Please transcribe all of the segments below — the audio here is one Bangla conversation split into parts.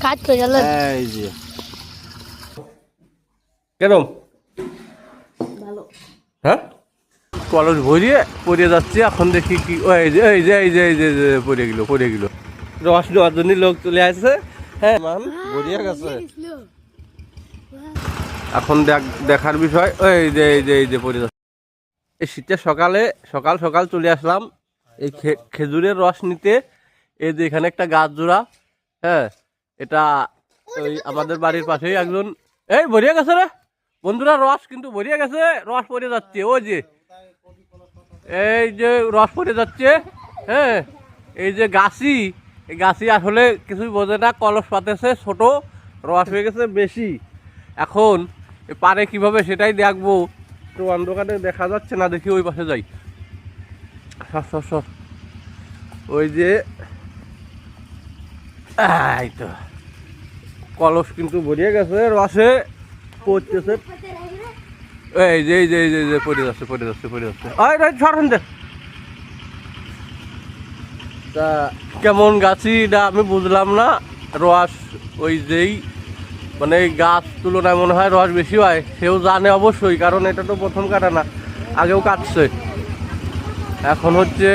কাজ করে গেল। এই যে। কেরম? ভালো। হ্যাঁ? কলস ভরিয়ে পড়ে যাচ্ছে এখন দেখি কি ও এই যে এই যে এই যে এই যে পড়ে গেল পড়ে গেল। রস নেওয়ার জন্য লোক চলে আসছে। হ্যাঁ মান ভরিয়ে গেছে। এখন দেখ দেখার বিষয় ওই যে এই যে এই যে পড়ে যাচ্ছে। এই শীতের সকালে সকাল সকাল চলে আসলাম। এই খে- খেজুরের রস নিতে। এই যে এখানে একটা গাছ জোড়া। হ্যাঁ এটা ওই আমাদের বাড়ির পাশেই একজন। এই ভরিয়ে গেছে রে। বন্ধুরা রস কিন্তু ভরিয়ে গেছে। রস পড়ে যাচ্ছে ওই যে। এই যে রস পড়ে যাচ্ছে হ্যাঁ। এই যে গাছি এই গাছি আসলে কিছুই বোঝে না কলস পাতেছে ছোট। রস হয়ে গেছে বেশি। এখন পারে কীভাবে সেটাই দেখব। তো অন্ধকারে দেখা যাচ্ছে না দেখি ওই পাশে যাই। সর সর সর। ওই যে এই তো। কলস কিন্তু ভরিয়ে গেছে রসে পড়তেছে। এই যে এই যে এই যে যে পড়ে যাচ্ছে পড়ে যাচ্ছে পড়ে যাচ্ছে। আয় রে সরেন দে। তা কেমন গাছি এটা আমি বুঝলাম না। রস ওই যেই মানে গাছ তুলনায় মনে হয় রস বেশি হয়। সেও জানে অবশ্যই কারণ এটা তো প্রথম কাটা না আগেও কাটছে। এখন হচ্ছে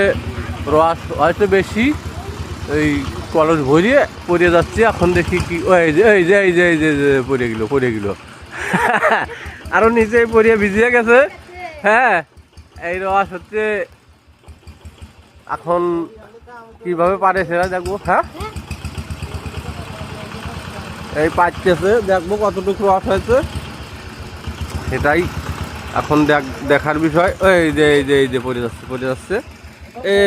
রস হয়তো বেশি এই কলস ভরিয়ে পড়ে যাচ্ছে, এখন দেখি কি ও এই যে এই যে এই যে এই যে, পড়ে গেল পড়ে গেল। আরও নিচে পড়িয়ে ভিজিয়ে গেছে। হ্যাঁ এই রস হচ্ছে, এখন কীভাবে পারে সেটা দেখব হ্যাঁ? এই পাচ্ছে দেখব কতটুকু রস হয়েছে। সেটাই এখন দেখ, দেখার বিষয়। এই যে এই যে এই যে, পড়ে যাচ্ছে পড়ে যাচ্ছে। এ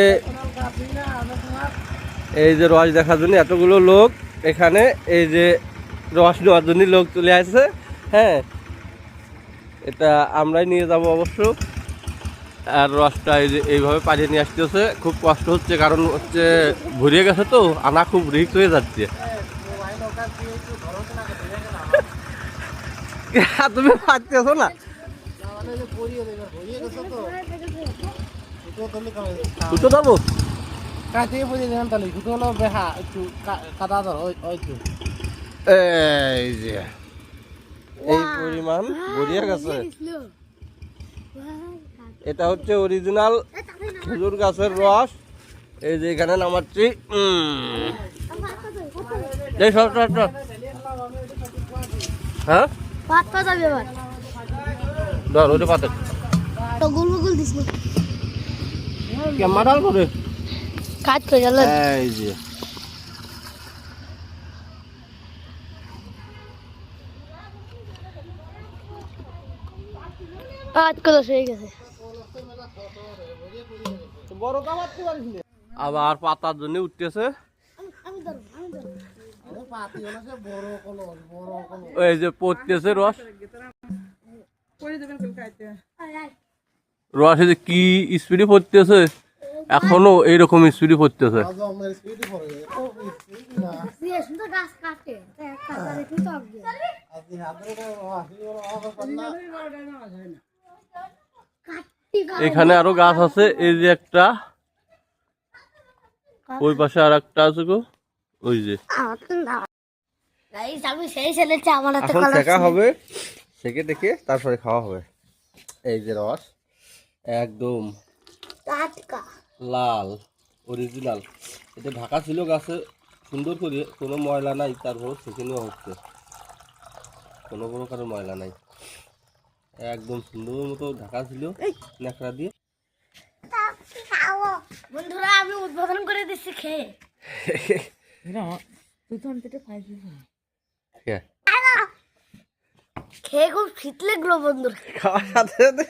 এই যে রস দেখার জন্য এতগুলো লোক এখানে এই যে রস নেওয়ার জন্য লোক চলে আসছে। হ্যাঁ এটা আমরাই নিয়ে যাব অবশ্য। আর রসটা এই যে এইভাবে পাড়িয়ে নিয়ে আসতেছে। খুব কষ্ট হচ্ছে কারণ হচ্ছে ভরিয়ে গেছে তো আনা খুব রিক্স হয়ে যাচ্ছে। তুমি পাচ্ছেছো না? দুটো দেবো? কাটিয়ে বুঝে দেন তাহলে দুটো হলো বেহা একটু কাদা ধর ওই ওই তো এই যে এই পরিমাণ গেছে এটা হচ্ছে অরিজিনাল খেজুর গাছের রস। এই যে এখানে নামাচ্ছি। হ্যাঁ? পাত যাবে এবার। ধর ওটা পাতে। গুল গুল দিস না। করে। কাজ করে গেল। এই যে। কাজ করে হয়ে গেছে। আবার পাতার জন্য উঠতেছে। আমি ধরবো আমি ধরবো। পাতি হলো সে বড় কলস বড় কলস। এই যে পড়তেছে রস। রস যে কি স্পিডে পড়তেছে? এখনও এইরকম স্পিডে পড়তেছে এখানে আরও গাছ আছে এই যে একটা। ওই পাশে আর একটা আছে গো ওই যে। শেখা হবে সেকে দেখে তারপরে খাওয়া হবে। এই যে রস একদম। টাটকা। লাল অরিজিনাল এটা ঢাকা ছিল গাছে সুন্দর করে কোনো ময়লা নাই তারপর সেকে নেওয়া হচ্ছে। কোনো প্রকার ময়লা নাই। একদম সুন্দর মতো ঢাকা ছিল ন্যাকড়া দিয়ে। বন্ধুরা আমি উদ্বোধন করে দিচ্ছি খেয়ে। হ্যাঁ। খেয়ে খুব শীত লাগল বন্ধুরা। খাওয়ার সাথে সাথে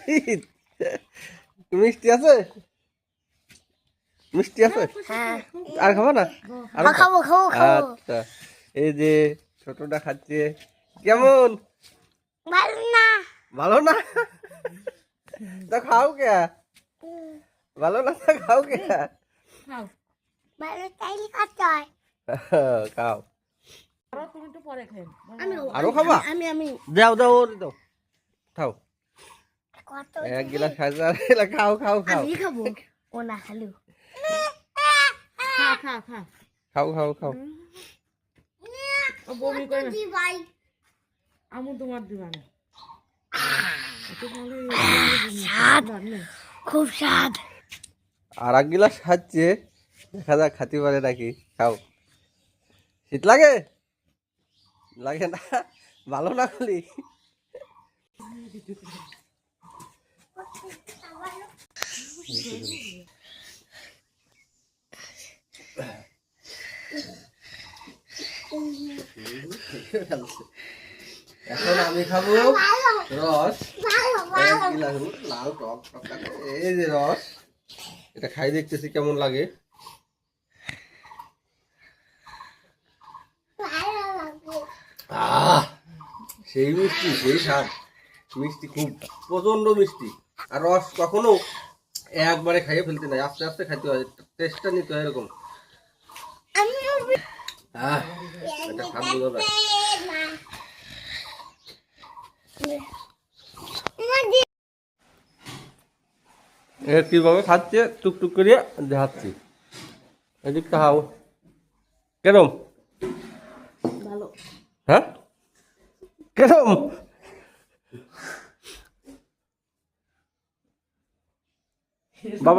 মিষ্টি আছে? মিষ্টি আছে? হ্যাঁ আর খাব না? আর খাব খাব খাব। আচ্ছা এই যে ছোটটা খাচ্ছে। কেমন? ভালো না। ভালো না? তা খাও কে? ভালো না তা খাও কে? হয়। খাও। আরও খাবা আমি আমি দাও দাও ওর দাও। খাও। কত এক গিলাস খাইছে খাও খাও খাও। আমি খাব। ও না খালু। খাও খাও খাও। বমি করে আমু তোমার দিবা না। এত ভালো স্বাদ। খুব স্বাদ। আর এক গিলাস খাচ্ছে দেখা যাক খাতে পারে নাকি। খাও। শীত লাগে? লাগে না? ভালো না খালি? এখন আমি খাব রস। লাল টক এই যে রস এটা খাই দেখতেছি কেমন লাগে। আহ সেই মিষ্টি সেই স্বাদ। মিষ্টি খুব প্রচণ্ড মিষ্টি। আর রস কখনো একবারে খাইয়ে ফেলতে নাই। আস্তে আস্তে খাইতে হয় টেস্টটা নিতে হয় এরকম। আহ এটা বোঝা যায় এ কীভাবে খাচ্ছে? টুকটুক করে দেখাচ্ছি। এদিকটা হাও। কেরম? হ্যাঁ? কেরম? বাবা